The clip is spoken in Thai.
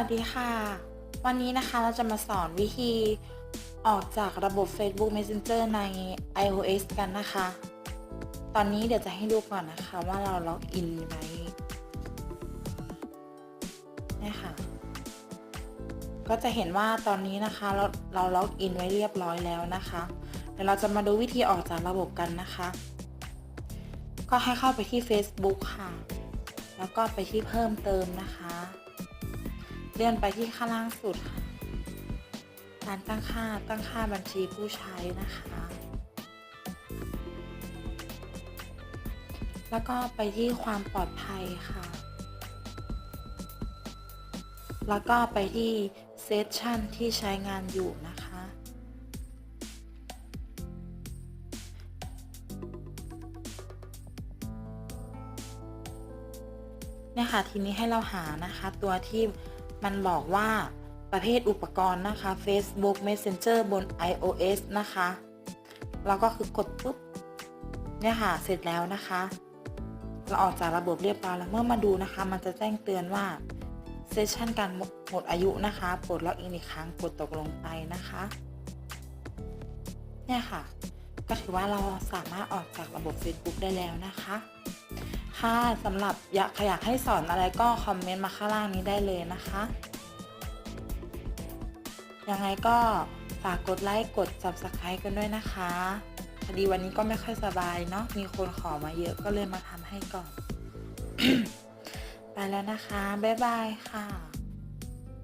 วัสดีค่ะ วันนี้นะคะเราจะมาสอนวิธีออกจากระบบ Facebook Messenger ใน iOS กันนะคะ ตอนนี้เดี๋ยวจะให้ดูก่อนนะคะว่าเราล็อกอินไว้เนี่ยค่ะก็จะเห็นว่าตอนนี้นะคะเราเราล็อกอินไว้เรียบร้อยแล้วนะคะ เดี๋ยวเราจะมาดูวิธีออกจากระบบกันนะคะ ก็ให้เข้าไปที่ Facebook ค่ะ แล้วก็ไปที่เพิ่มเติมนะคะ เลื่อนไปที่ข้างล่างสุดค่ะการตั้งค่าตั้งค่าบัญชีผู้ใช้นะคะ แล้วก็ไปที่ความปลอดภัยค่ะ แล้วก็ไปที่เซสชันที่ใช้งานอยู่นะคะ เนี่ยค่ะทีนี้ให้เราหานะคะตัวที่ มันบอกว่าประเภทอุปกรณ์นะคะ Facebook Messenger บน iOS นะคะเราก็คือกดปุ๊บเนี่ยค่ะเสร็จแล้วนะคะ เราออกจากระบบเรียบร้อยแล้วเมื่อมาดูนะคะ มันจะแจ้งเตือนว่าเซสชันการหมดอายุนะคะโปดล็อกอินอีกครั้งกดตกลงไปนะคะ เนี่ยค่ะ ก็ถือว่าเราสามารถออกจากระบบ Facebook ได้แล้วนะคะ ค่ะสำหรับอยากอยากให้สอนอะไรก็คอมเมนต์มาข้างล่างนี้ได้เลยนะคะ ยังไงก็ฝากกดไลค์กด Subscribe กันด้วยนะคะพอดีวันนี้ก็ไม่ค่อยสบายเนาะมีคนขอมาเยอะก็เลยมาทำให้ก่อน ไปแล้วนะคะ บ๊ายบายค่ะ